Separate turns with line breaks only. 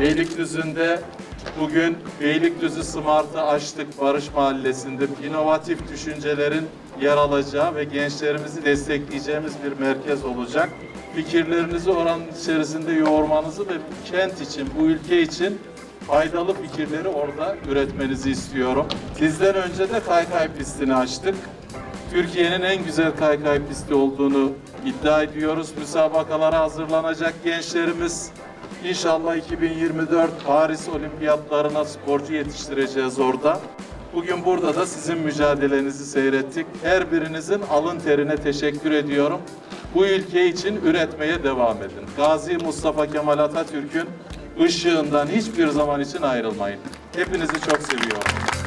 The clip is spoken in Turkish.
Beylikdüzü'nde bugün Beylikdüzü Smart'ı açtık Barış Mahallesi'nde. inovatif düşüncelerin yer alacağı ve gençlerimizi destekleyeceğimiz bir merkez olacak. Fikirlerinizi oranın içerisinde yoğurmanızı ve kent için, bu ülke için faydalı fikirleri orada üretmenizi istiyorum. Sizden önce de kaykay pistini açtık. Türkiye'nin en güzel kaykay pisti olduğunu iddia ediyoruz. Müsabakalara hazırlanacak gençlerimiz İnşallah 2024 Paris Olimpiyatlarına sporcu yetiştireceğiz orada. Bugün burada da sizin mücadelenizi seyrettik. Her birinizin alın terine teşekkür ediyorum. Bu ülke için üretmeye devam edin. Gazi Mustafa Kemal Atatürk'ün ışığından hiçbir zaman için ayrılmayın. Hepinizi çok seviyorum.